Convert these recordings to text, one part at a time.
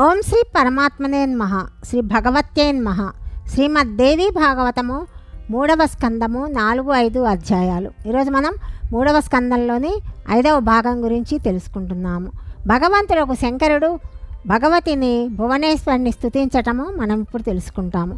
ఓం శ్రీ పరమాత్మనేన్మహ శ్రీ భగవత్యేన్మహ శ్రీమద్దేవి భాగవతము మూడవ స్కందము నాలుగు ఐదు అధ్యాయాలు. ఈరోజు మనం మూడవ స్కందంలోని ఐదవ భాగం గురించి తెలుసుకుంటున్నాము. భగవంతుడు శంకరుడు భగవతిని భువనేశ్వరిని స్థుతించటము మనం ఇప్పుడు తెలుసుకుంటాము.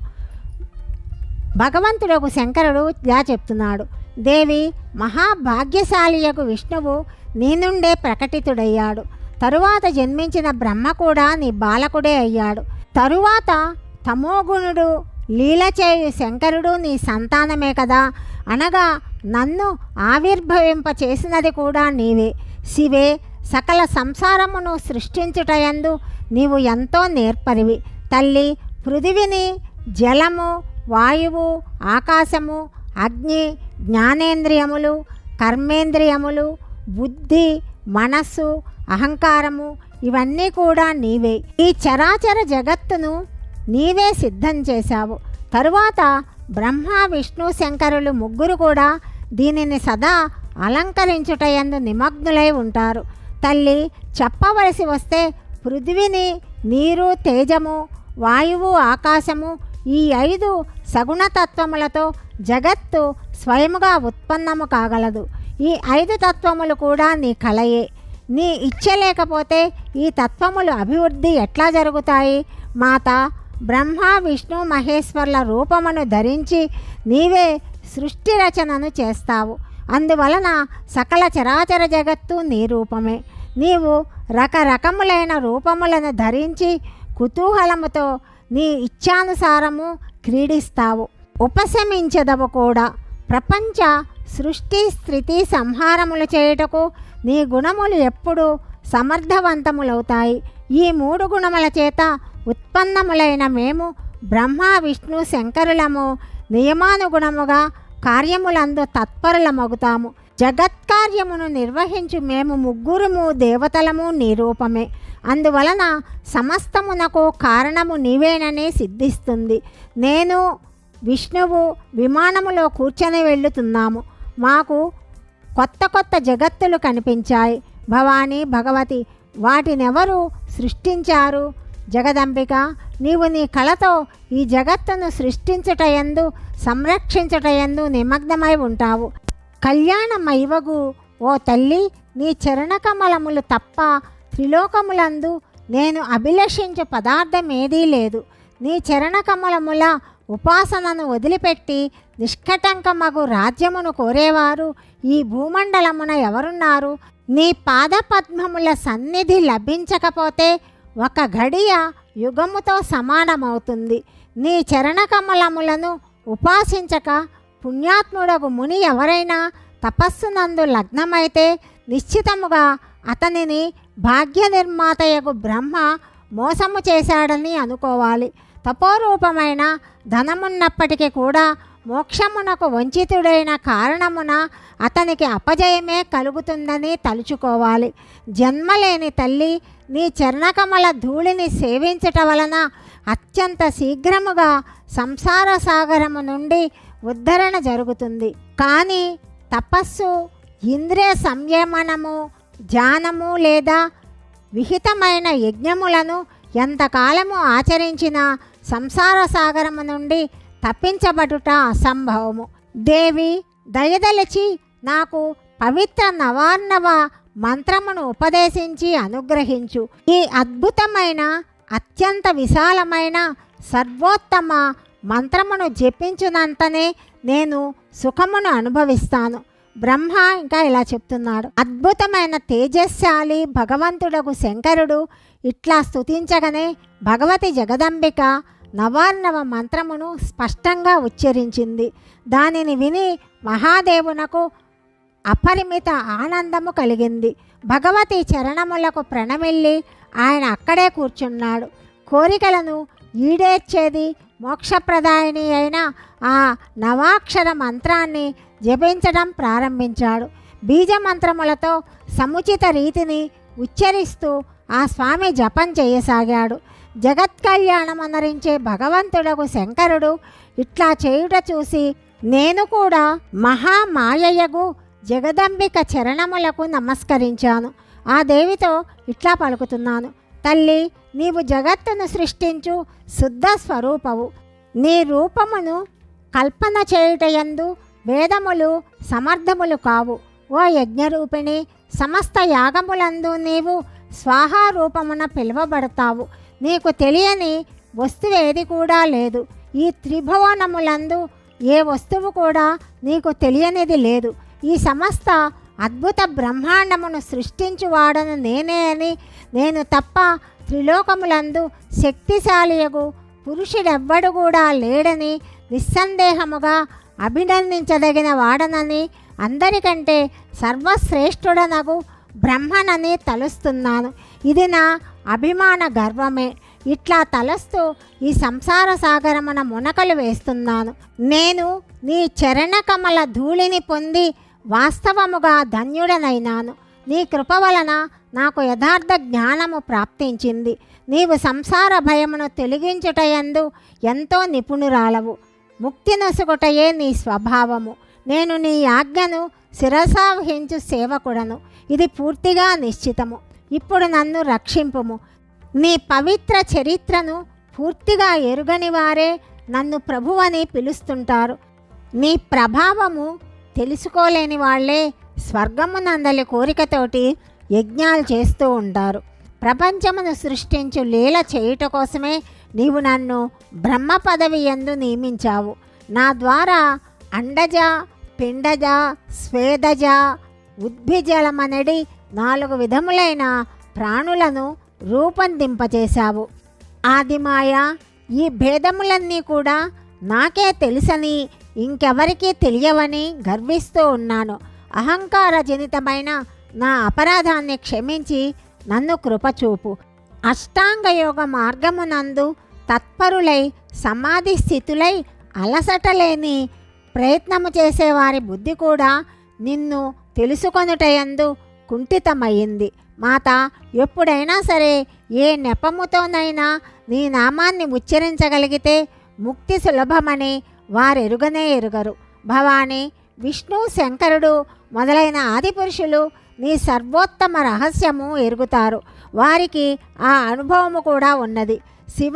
భగవంతుడు శంకరుడు ఇలా చెప్తున్నాడు దేవి మహాభాగ్యశాలియకు విష్ణువు నీ నుండే ప్రకటితుడయ్యాడు. తరువాత జన్మించిన బ్రహ్మ కూడా నీ బాలకుడే అయ్యాడు. తరువాత తమోగుణుడు లీలచేయు శంకరుడు నీ సంతానమే కదా. అనగా నన్ను ఆవిర్భవింప చేసినది కూడా నీవే. శివే సకల సంసారమును సృష్టించుటయందు నీవు ఎంతో నేర్పరివి. తల్లి పృథివిని జలము వాయువు ఆకాశము అగ్ని జ్ఞానేంద్రియములు కర్మేంద్రియములు బుద్ధి మనస్సు అహంకారము ఇవన్నీ కూడా నీవే. ఈ చరాచర జగత్తును నీవే సిద్ధం చేశావు. తరువాత బ్రహ్మ విష్ణు శంకరులు ముగ్గురు కూడా దీనిని సదా అలంకరించుటయందు నిమగ్నులై ఉంటారు. తల్లి చెప్పవలసి వస్తే పృథ్వీని నీరు తేజము వాయువు ఆకాశము ఈ ఐదు సగుణతత్వములతో జగత్తు స్వయముగా ఉత్పన్నము కాగలదు. ఈ ఐదు తత్వములు కూడా నీ కలయే. నీ ఇచ్చ లేకపోతే ఈ తత్వములు అభివృద్ధి ఎట్లా జరుగుతాయి? మాత బ్రహ్మ విష్ణు మహేశ్వర్ల రూపమును ధరించి నీవే సృష్టి రచనను చేస్తావు. అందువలన సకల చరాచర జగత్తు నీ రూపమే. నీవు రకరకములైన రూపములను ధరించి కుతూహలముతో నీ ఇచ్ఛానుసారము క్రీడిస్తావు. ఉపశమించదవు కూడా. ప్రపంచ సృష్టి స్థితి సంహారములు చేయుటకు నీ గుణములు ఎప్పుడు సమర్థవంతములవుతాయి. ఈ మూడు గుణముల చేత ఉత్పన్నములైన మేము బ్రహ్మ విష్ణు శంకరులము నియమానుగుణముగా కార్యములందు తత్పరులమగుతాము. జగత్కార్యమును నిర్వహించు మేము ముగ్గురుము దేవతలము నీ రూపమే. అందువలన సమస్తమునకు కారణము నీవేనని సిద్ధిస్తుంది. నేను విష్ణువు విమానములో కూర్చొని వెళ్ళుతున్నాము. మాకు కొత్త కొత్త జగత్తులు కనిపించాయి. భవానీ భగవతి వాటినెవరు సృష్టించారు? జగదంబిక నీవు నీ కళతో ఈ జగత్తును సృష్టించుటయందు సంరక్షించుటయందు నిమగ్నమై ఉంటావు. కళ్యాణమైవగు ఓ తల్లి నీ చరణకమలములు తప్ప త్రిలోకములందు నేను అభిలషించు పదార్థం ఏదీ లేదు. నీ చరణకమలముల ఉపాసనను వదిలిపెట్టి నిష్కటంకమగు రాజ్యమును కోరేవారు. ఈ భూమండలమున ఎవరున్నారు? నీ పాదపద్మముల సన్నిధి లభించకపోతే ఒక గడియ యుగముతో సమానమవుతుంది. నీ చరణకమలములను ఉపాసించక పుణ్యాత్ముడగు ముని ఎవరైనా తపస్సునందు లగ్నమైతే నిశ్చితముగా అతనిని భాగ్య నిర్మాతయగు బ్రహ్మ మోసము చేశాడని అనుకోవాలి. తపోరూపమైన ధనమున్నప్పటికీ కూడా మోక్షమునకు వంచితుడైన కారణమున అతనికి అపజయమే కలుగుతుందని తలుచుకోవాలి. జన్మలేని తల్లి నీ చరణకమల ధూళిని సేవించట వలన అత్యంత శీఘ్రముగా సంసార సాగరము నుండి ఉద్ధరణ జరుగుతుంది. కానీ తపస్సు ఇంద్రియ సంయమనము ధ్యానము లేదా విహితమైన యజ్ఞములను ఎంతకాలము ఆచరించినా సంసార సాగరము నుండి తప్పించబడుట అసంభవము. దేవి దయదలిచి నాకు పవిత్ర నవార్ణవ మంత్రమును ఉపదేశించి అనుగ్రహించు. ఈ అద్భుతమైన అత్యంత విశాలమైన సర్వోత్తమ మంత్రమును జపించినంతనే నేను సుఖమును అనుభవిస్తాను. బ్రహ్మ ఇంకా ఇలా చెప్తున్నాడు. అద్భుతమైన తేజస్శాలి భగవంతుడకు శంకరుడు ఇట్లా స్తుతించగనే భగవతి జగదంబిక నవార్ణవ మంత్రమును స్పష్టంగా ఉచ్చరించింది. దానిని విని మహాదేవునకు అపరిమిత ఆనందము కలిగింది. భగవతి చరణములకు ప్రణమిల్లి ఆయన అక్కడే కూర్చున్నాడు. కోరికలను ఈడేర్చేది మోక్షప్రదాయిని అయిన ఆ నవాక్షర మంత్రాన్ని జపించడం ప్రారంభించాడు. బీజమంత్రములతో సముచిత రీతిని ఉచ్చరిస్తూ ఆ స్వామి జపం చేయసాగాడు. జగత్ కళ్యాణం అనరించే భగవంతుడకు శంకరుడు ఇట్లా చేయుట చూసి నేను కూడా మహామాయయగు జగదంబిక చరణములకు నమస్కరించాను. ఆ దేవితో ఇట్లా పలుకుతున్నాను. తల్లి నీవు జగత్తును సృష్టించు శుద్ధ స్వరూపవు. నీ రూపమును కల్పన చేయుటయందు వేదములు సమర్థములు కావు. ఓ యజ్ఞరూపిణి సమస్త యాగములందు నీవు స్వాహారూపమున పిలువబడతావు. నీకు తెలియని వస్తువు ఏది కూడా లేదు. ఈ త్రిభువనములందు ఏ వస్తువు కూడా నీకు తెలియనిది లేదు. ఈ సమస్త అద్భుత బ్రహ్మాండమును సృష్టించువాడను నేనే అని నేను తప్ప త్రిలోకములందు శక్తిశాలియగు పురుషుడెవ్వడు కూడా లేడని నిస్సందేహముగా అభినందించదగిన వాడనని అందరికంటే సర్వశ్రేష్ఠుడనకు బ్రహ్మనని తలుస్తున్నాను. ఇది నా అభిమాన గర్వమే. ఇట్లా తలస్తూ ఈ సంసార సాగరమున మునకలు వేస్తున్నాను. నేను నీ చరణకమల ధూళిని పొంది వాస్తవముగా ధన్యుడనైనాను. నీ కృప వలన నాకు యథార్థ జ్ఞానము ప్రాప్తించింది. నీవు సంసార భయమును తొలగించుటయందు ఎంతో నిపుణురాలవు. ముక్తి నొసుగుటయే నీ స్వభావము. నేను నీ ఆజ్ఞను శిరసావహించు సేవకుడను. ఇది పూర్తిగా నిశ్చితము. ఇప్పుడు నన్ను రక్షింపుము. నీ పవిత్ర చరిత్రను పూర్తిగా ఎరుగని వారే నన్ను ప్రభువని పిలుస్తుంటారు. నీ ప్రభావము తెలుసుకోలేని వాళ్ళే స్వర్గమునందలి కోరికతోటి యజ్ఞాలు చేస్తూ ఉంటారు. ప్రపంచమును సృష్టించు లీల చేయుట కోసమే నీవు నన్ను బ్రహ్మ పదవి ఎందు నియమించావు. నా ద్వారా అండజ పిండజ స్వేదజ ఉద్భిజలమనడి నాలుగు విధములైన ప్రాణులను రూపొందింపచేశావు. ఆదిమాయ ఈ భేదములన్నీ కూడా నాకే తెలుసని ఇంకెవరికీ తెలియవని గర్విస్తూ ఉన్నాను. అహంకార జనితమైన నా అపరాధాన్ని క్షమించి నన్ను కృపచూపు. అష్టాంగయోగ మార్గమునందు తత్పరులై సమాధి స్థితులై అలసటలేని ప్రయత్నము చేసేవారి బుద్ధి కూడా నిన్ను తెలుసుకొనుటయందు కుంఠితమయ్యింది. మాత ఎప్పుడైనా సరే ఏ నెపముతోనైనా నీ నామాన్ని ఉచ్చరించగలిగితే ముక్తి సులభమని వారెరుగనే ఎరుగరు. భవాని విష్ణు శంకరుడు మొదలైన ఆదిపురుషులు నీ సర్వోత్తమ రహస్యము ఎరుగుతారు. వారికి ఆ అనుభవము కూడా ఉన్నది. శివ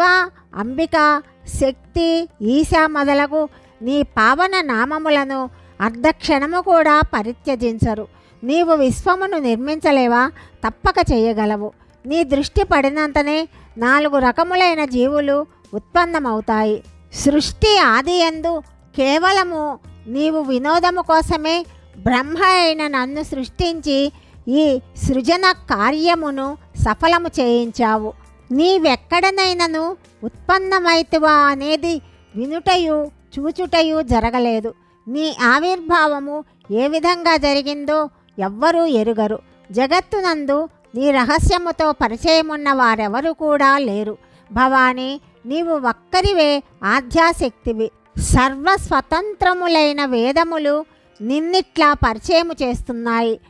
అంబిక శక్తి ఈశా మొదలగు నీ పావన నామములను అర్ధక్షణము కూడా పరిత్యజించరు. నీవు విశ్వమును నిర్మించలేవా? తప్పక చేయగలవు. నీ దృష్టి పడినంతనే నాలుగు రకములైన జీవులు ఉత్పన్నమవుతాయి. సృష్టి ఆది ఎందు కేవలము నీవు వినోదము కోసమే బ్రహ్మ అయిన నన్ను సృష్టించి ఈ సృజన కార్యమును సఫలము చేయించావు. నీవెక్కడనైనను ఉత్పన్నమైతువా అనేది వినుటయు చూచుటయు జరగలేదు. నీ ఆవిర్భావము ఏ విధంగా జరిగిందో ఎవ్వరూ ఎరుగరు. జగత్తునందు నీ రహస్యముతో పరిచయమున్న వారెవరు కూడా లేరు. భవానీ నీవు ఒక్కరివే ఆధ్యాశక్తివి. సర్వస్వతంత్రములైన వేదములు నిన్నిట్లా పరిచయము చేస్తున్నాయి.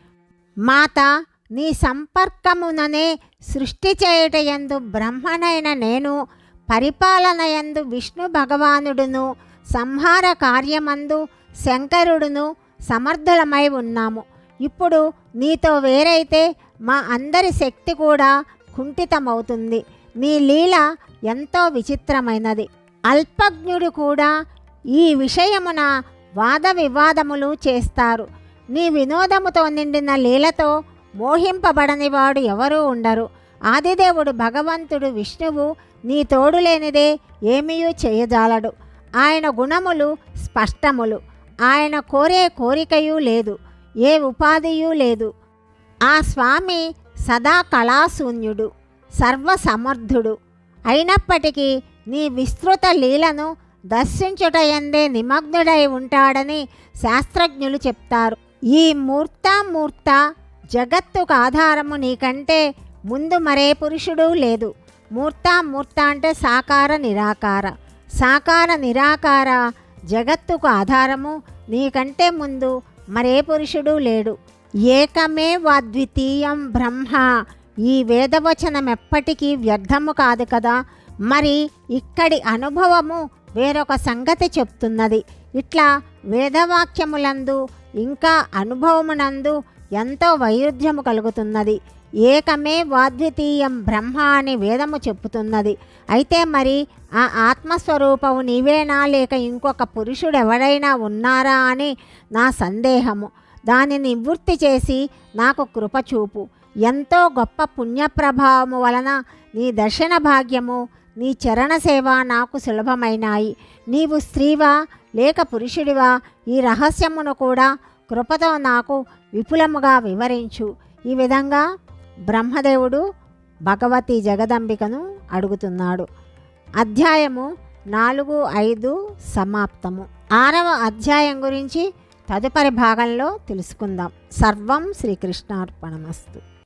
మాత నీ సంపర్కముననే సృష్టి చేయుటయందు బ్రహ్మనైన నేను పరిపాలనయందు విష్ణు భగవానుడును సంహార కార్యమందు శంకరుడును సమర్థులమై ఉన్నాము. ఇప్పుడు నీతో వేరైతే మా అందరి శక్తి కూడా కుంఠితమవుతుంది. నీ లీల ఎంతో విచిత్రమైనది. అల్పజ్ఞుడు కూడా ఈ విషయమున వాద వివాదములు చేస్తారు. నీ వినోదముతో నిండిన లీలతో మోహింపబడని వాడు ఎవరూ ఉండరు. ఆదిదేవుడు భగవంతుడు విష్ణువు నీ తోడు లేనిదే ఏమీయూ చేయజాలడు. ఆయన గుణములు స్పష్టములు. ఆయన కోరే కోరికయూ లేదు. ఏ ఉపాధియూ లేదు. ఆ స్వామి సదా కళాశూన్యుడు సర్వసమర్థుడు. అయినప్పటికీ నీ విస్తృత లీలను దర్శించుటయందే నిమగ్నుడై ఉంటాడని శాస్త్రజ్ఞులు చెప్తారు. ఈ మూర్తామూర్త జగత్తుకు ఆధారము నీకంటే ముందు మరే పురుషుడు లేదు. మూర్తామూర్త అంటే సాకార నిరాకార. సాకార నిరాకార జగత్తుకు ఆధారము నీకంటే ముందు మరే పురుషుడు లేడు. ఏకమే వాద్వితీయం బ్రహ్మ. ఈ వేదవచనం ఎప్పటికీ వ్యర్థము కాదు కదా. మరి ఇక్కడి అనుభవము వేరొక సంగతి చెప్తున్నది. ఇట్లా వేదవాక్యములందు ఇంకా అనుభవమునందు ఎంతో వైరుధ్యము కలుగుతున్నది. ఏకమే వాద్వితీయం బ్రహ్మ అని వేదము చెప్పుతున్నది. అయితే మరి ఆ ఆత్మస్వరూపము నీవేనా లేక ఇంకొక పురుషుడు ఎవడైనా ఉన్నారా అని నా సందేహము. దానిని నివృత్తి చేసి నాకు కృపచూపు ఎంతో గొప్ప పుణ్యప్రభావము వలన నీ దర్శన భాగ్యము నీ చరణ సేవ నాకు సులభమైనాయి. నీవు స్త్రీవా లేక పురుషుడివా ఈ రహస్యమును కూడా కృపతో నాకు విపులముగా వివరించు. ఈ విధంగా బ్రహ్మదేవుడు భగవతి జగదంబికను అడుగుతున్నాడు. అధ్యాయము నాలుగు ఐదు సమాప్తము. ఆరవ అధ్యాయం గురించి తదుపరి భాగంలో తెలుసుకుందాం. సర్వం శ్రీకృష్ణార్పణమస్తు.